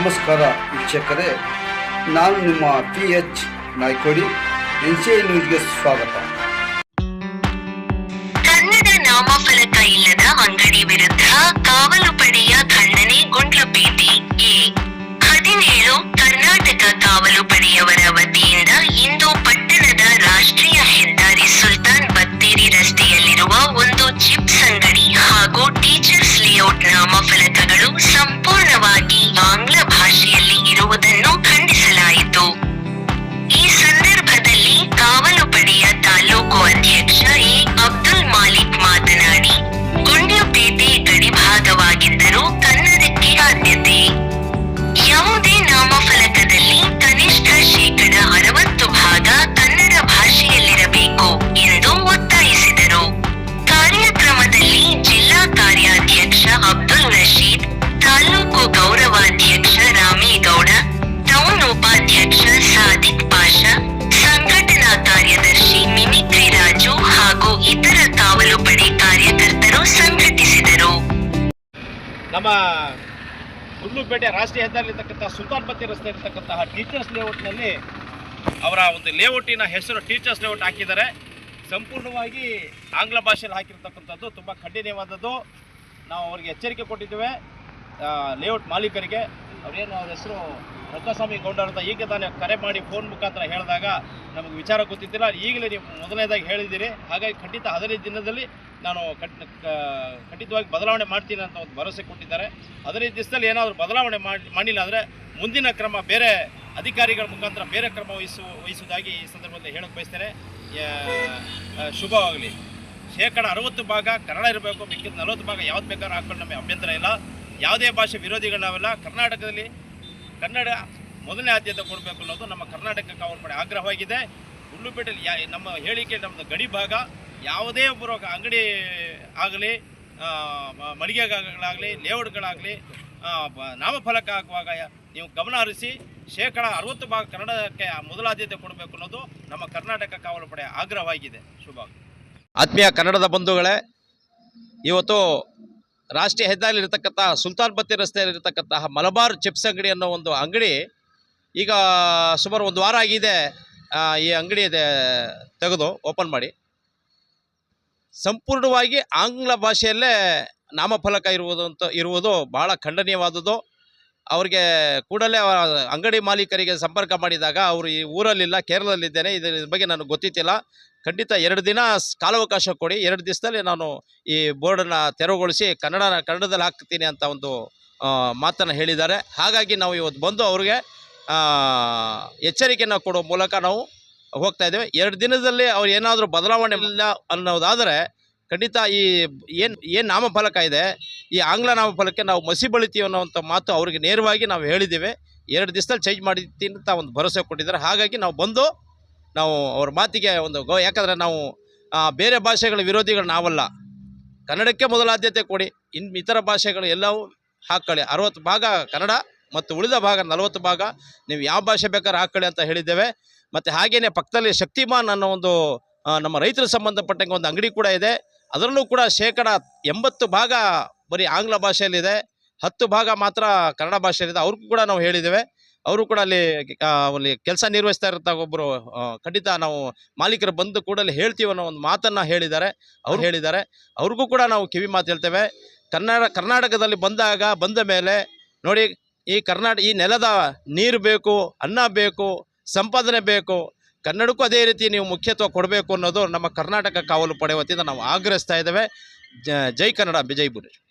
ನಮಸ್ಕಾರ ವೀಕ್ಷಕರೇ, ನಾನು ನಿಮ್ಮ P H Naikodi N C I ನ್ಯೂಸ್ಗೆ ಸ್ವಾಗತ. ಕನ್ನಡ ನಾಮಫಲಕ ಇಲ್ಲದ ಅಂಗಡಿ ವಿರುದ್ಧ ಕಾವಲು ಪಡೆಯ ಖಂಡನೆ ಗುಂಡ್ಲುಪೇಟೆ ಎ. ಹದಿನೇಳು, ಕರ್ನಾಟಕ ಕಾವಲು ಪಡೆಯವರ ವತಿಯಿಂದ ಇಂದು ಪಟ್ಟಣದ ರಾಷ್ಟ್ರೀಯ ಹೆದ್ದಾರಿ ಸುಲ್ತಾನ್ ಬತ್ತೇರಿ ರಸ್ತೆಯಲ್ಲಿರುವ ಒಂದು ಚಿಪ್ಸ್ ಅಂಗಡಿ ಹಾಗೂ ಟೀಚರ್ಸ್ ಲೇಔಟ್ ನಾಮಫಲಕಗಳು ನಮ್ಮ ಗುಂಡ್ಲುಪೇಟೆ ರಾಷ್ಟ್ರೀಯ ಹೆದ್ದಾರಿರ್ತಕ್ಕಂಥ ಸುಲ್ತಾನ್ ಬತ್ತಿ ರಸ್ತೆ ಇರತಕ್ಕಂತಹ ಟೀಚರ್ಸ್ ಲೇಔಟ್ನಲ್ಲಿ ಅವರ ಒಂದು ಲೇಔಟಿನ ಹೆಸರು ಟೀಚರ್ಸ್ ಲೇಔಟ್ ಹಾಕಿದ್ದಾರೆ. ಸಂಪೂರ್ಣವಾಗಿ ಆಂಗ್ಲ ಭಾಷೆಯಲ್ಲಿ ಹಾಕಿರ್ತಕ್ಕಂಥದ್ದು ತುಂಬ ಖಂಡನೀಯವಾದದ್ದು. ನಾವು ಅವರಿಗೆ ಎಚ್ಚರಿಕೆ ಕೊಟ್ಟಿದ್ದೇವೆ. ಲೇಔಟ್ ಮಾಲೀಕರಿಗೆ. ಅವರೇನು ಅವ್ರ ಹೆಸರು ರಂಗಸ್ವಾಮಿ ಗೌಡರ್ ಅಂತ ಈಗ ತಾನೇ ಕರೆ ಮಾಡಿ ಫೋನ್ ಮುಖಾಂತರ ಹೇಳಿದಾಗ ನಮಗೆ ವಿಚಾರ ಗೊತ್ತಿದ್ದಿಲ್ಲ. ಈಗಲೇ ನೀವು ಮೊದಲನೇದಾಗಿ ಹೇಳಿದ್ದೀರಿ. ಹಾಗಾಗಿ ಖಂಡಿತ ಹದಿನೈದು ದಿನದಲ್ಲಿ ನಾನು ಖಂಡ್- ಖಂಡಿತವಾಗಿ ಬದಲಾವಣೆ ಮಾಡ್ತೀನಿ ಅಂತ ಒಂದು ಭರವಸೆ ಕೊಟ್ಟಿದ್ದಾರೆ. ಹದಿನೈದು ದಿವಸದಲ್ಲಿ ಏನಾದರೂ ಬದಲಾವಣೆ ಮಾಡಿ, ಮಾಡಿಲ್ಲ ಅಂದರೆ ಮುಂದಿನ ಕ್ರಮ ಬೇರೆ ಅಧಿಕಾರಿಗಳ ಮುಖಾಂತರ ಬೇರೆ ಕ್ರಮ ವಹಿಸು, ವಹಿಸುವುದಾಗಿ ಈ ಸಂದರ್ಭದಲ್ಲಿ ಹೇಳಕ್ಕೆ ಬಯಸ್ತೇನೆ. ಶುಭವಾಗಲಿ. ಶೇಕಡ ಅರವತ್ತು ಭಾಗ ಕನ್ನಡ ಇರಬೇಕು, ಮಿಕ್ಕಿದ ನಲವತ್ತು ಭಾಗ ಯಾವ್ದು ಬೇಕಾದ್ರೂ ಹಾಕೊಂಡು ನಮಗೆ ಅಭ್ಯಂತರ ಇಲ್ಲ. ಯಾವುದೇ ಭಾಷೆ ವಿರೋಧಿಗಳು ನಾವೆಲ್ಲ ಕರ್ನಾಟಕದಲ್ಲಿ ಕನ್ನಡ ಮೊದಲನೇ ಆದ್ಯತೆ ಕೊಡಬೇಕು ಅನ್ನೋದು ನಮ್ಮ ಕರ್ನಾಟಕ ಕಾವಲು ಪಡೆ ಆಗ್ರಹವಾಗಿದೆ ಗುಂಡ್ಲುಪೇಟೆಯಲ್ಲಿ ಯಾ ನಮ್ಮ ಹೇಳಿಕೆ ನಮ್ಮದು ಗಡಿ ಭಾಗ. ಯಾವುದೇ ಒಬ್ಬರು ಅಂಗಡಿ ಆಗಲಿ ಮಳಿಗೆಗಳಾಗಲಿ, ಲೇಔಟ್ಗಳಾಗಲಿ ನಾಮಫಲಕ ಹಾಕುವಾಗ ನೀವು ಗಮನ ಹರಿಸಿ, ಶೇಕಡ ಅರವತ್ತು ಭಾಗ ಕನ್ನಡಕ್ಕೆ ಮೊದಲ ಆದ್ಯತೆ ಕೊಡಬೇಕು ಅನ್ನೋದು ನಮ್ಮ ಕರ್ನಾಟಕ ಕಾವಲು ಪಡೆ ಆಗ್ರಹವಾಗಿದೆ ಶುಭ ಆತ್ಮೀಯ ಕನ್ನಡದ ಬಂಧುಗಳೇ, ಇವತ್ತು ರಾಷ್ಟ್ರೀಯ ಹೆದ್ದಾರಿಯಲ್ಲಿ ಇರತಕ್ಕಂಥ ಸುಲ್ತಾನ್ ಬತ್ತಿ ರಸ್ತೆಯಲ್ಲಿರ್ತಕ್ಕಂತಹ ಮಲಬಾರ್ ಚಿಪ್ಸ್ ಅಂಗಡಿ ಅನ್ನೋ ಒಂದು ಅಂಗಡಿ ಈಗ ಸುಮಾರು ಒಂದು ವಾರ ಆಗಿದೆ. ಈ ಅಂಗಡಿ ತೆಗೆದು ಓಪನ್ ಮಾಡಿ. ಸಂಪೂರ್ಣವಾಗಿ ಆಂಗ್ಲ ಭಾಷೆಯಲ್ಲೇ ನಾಮಫಲಕ ಇರುವುದು ಅಂತ, ಇರುವುದು ಬಹಳ ಖಂಡನೀಯವಾದದ್ದು. ಅವರಿಗೆ ಕೂಡಲೇ ಅಂಗಡಿ ಮಾಲೀಕರಿಗೆ ಸಂಪರ್ಕ ಮಾಡಿದಾಗ ಅವರು ಈ ಊರಲ್ಲಿಲ್ಲ, ಕೇರಳದಲ್ಲಿದ್ದೇನೆ, ಇದರ ಬಗ್ಗೆ ನನಗೆ ಗೊತ್ತಿತ್ತಿಲ್ಲ. ಖಂಡಿತ ಎರಡು ದಿನ ಕಾಲಾವಕಾಶ ಕೊಡಿ. ಎರಡು ದಿವಸದಲ್ಲಿ ನಾನು ಈ ಬೋರ್ಡನ್ನು ತೆರವುಗೊಳಿಸಿ ಕನ್ನಡ ಕನ್ನಡದಲ್ಲಿ ಹಾಕ್ತೀನಿ ಅಂತ ಒಂದು ಮಾತನ್ನು ಹೇಳಿದ್ದಾರೆ. ಹಾಗಾಗಿ ನಾವು ಇವತ್ತು ಬಂದು ಅವ್ರಿಗೆ ಎಚ್ಚರಿಕೆಯನ್ನು ಕೊಡೋ ಮೂಲಕ ನಾವು ಹೋಗ್ತಾ ಇದ್ದೇವೆ. ಎರಡು ದಿನದಲ್ಲಿ ಅವ್ರು ಏನಾದರೂ ಬದಲಾವಣೆ ಇಲ್ಲ ಅನ್ನೋದಾದರೆ ಖಂಡಿತ ಈ ಏನು ಏನು ನಾಮಫಲಕ ಇದೆ, ಈ ಆಂಗ್ಲ ನಾಮಫಲಕ್ಕೆ ನಾವು ಮಸಿ ಬಳಿತೀವಿ ಅನ್ನೋವಂಥ ಮಾತು ಅವ್ರಿಗೆ ನೇರವಾಗಿ ನಾವು ಹೇಳಿದ್ದೇವೆ. ಎರಡು ದಿವಸದಲ್ಲಿ ಚೇಂಜ್ ಮಾಡಿದ್ದೀನಿ ಅಂತ ಒಂದು ಭರವಸೆ ಕೊಟ್ಟಿದ್ದಾರೆ. ಹಾಗಾಗಿ ನಾವು ಬಂದು ನಾವು ಅವ್ರ ಮಾತಿಗೆ ಒಂದು ಗೌ ಯಾಕಂದರೆ ನಾವು ಬೇರೆ ಭಾಷೆಗಳ ವಿರೋಧಿಗಳು ನಾವಲ್ಲ. ಕನ್ನಡಕ್ಕೆ ಮೊದಲ ಆದ್ಯತೆ ಕೊಡಿ ಇನ್ನು ಇತರ ಭಾಷೆಗಳು ಎಲ್ಲವೂ ಹಾಕ್ಕೊಳ್ಳಿ ಅರವತ್ತು ಭಾಗ ಕನ್ನಡ ಮತ್ತು ಉಳಿದ ಭಾಗ ನಲವತ್ತು ಭಾಗ ನೀವು ಯಾವ ಭಾಷೆ ಬೇಕಾದ್ರೆ ಹಾಕ್ಕೊಳ್ಳಿ ಅಂತ ಹೇಳಿದ್ದೇವೆ. ಮತ್ತು ಹಾಗೆಯೇ ಪಕ್ಕದಲ್ಲಿ ಶಕ್ತಿಮಾನ್ ಅನ್ನೋ ಒಂದು ನಮ್ಮ ರೈತರ ಸಂಬಂಧಪಟ್ಟಂಗೆ ಒಂದು ಅಂಗಡಿ ಕೂಡ ಇದೆ. ಅದರಲ್ಲೂ ಕೂಡ ಶೇಕಡ ಎಂಬತ್ತು ಭಾಗ ಬರೀ ಆಂಗ್ಲ ಭಾಷೆಯಲ್ಲಿದೆ. ಹತ್ತು ಭಾಗ ಮಾತ್ರ ಕನ್ನಡ ಭಾಷೆಯಲ್ಲಿದೆ. ಅವ್ರಿಗೂ ಕೂಡ ನಾವು ಹೇಳಿದ್ದೇವೆ. ಅವರು ಕೂಡ ಅಲ್ಲಿ ಅಲ್ಲಿ ಕೆಲಸ ನಿರ್ವಹಿಸ್ತಾ ಇರ್ತಾ ಒಬ್ಬರು ಖಂಡಿತ ನಾವು ಮಾಲೀಕರು ಬಂದು ಕೂಡಲೇ ಹೇಳ್ತೀವಿ ಅನ್ನೋ ಒಂದು ಮಾತನ್ನು ಹೇಳಿದ್ದಾರೆ. ಅವ್ರು ಹೇಳಿದ್ದಾರೆ. ಅವ್ರಿಗೂ ಕೂಡ ನಾವು ಕಿವಿ ಮಾತು ಹೇಳ್ತೇವೆ. ಕನ್ನಡ, ಕರ್ನಾಟಕದಲ್ಲಿ ಬಂದಾಗ, ಬಂದ ಮೇಲೆ ನೋಡಿ, ಈ ಕರ್ನಾಟಕ ಈ ನೆಲದ ನೀರು ಬೇಕು, ಅನ್ನ ಬೇಕು, ಸಂಪಾದನೆ ಬೇಕು, ಕನ್ನಡಕ್ಕೂ ಅದೇ ರೀತಿ ನೀವು ಮುಖ್ಯತ್ವ ಕೊಡಬೇಕು ಅನ್ನೋದು ನಮ್ಮ ಕರ್ನಾಟಕ ಕಾವಲು ಪಡೆ ನಾವು ಆಗ್ರಹಿಸ್ತಾ ಇದ್ದೇವೆ. ಜ- ಜೈ ಕನ್ನಡ ಬಿಜಯ್ ಬುರಿ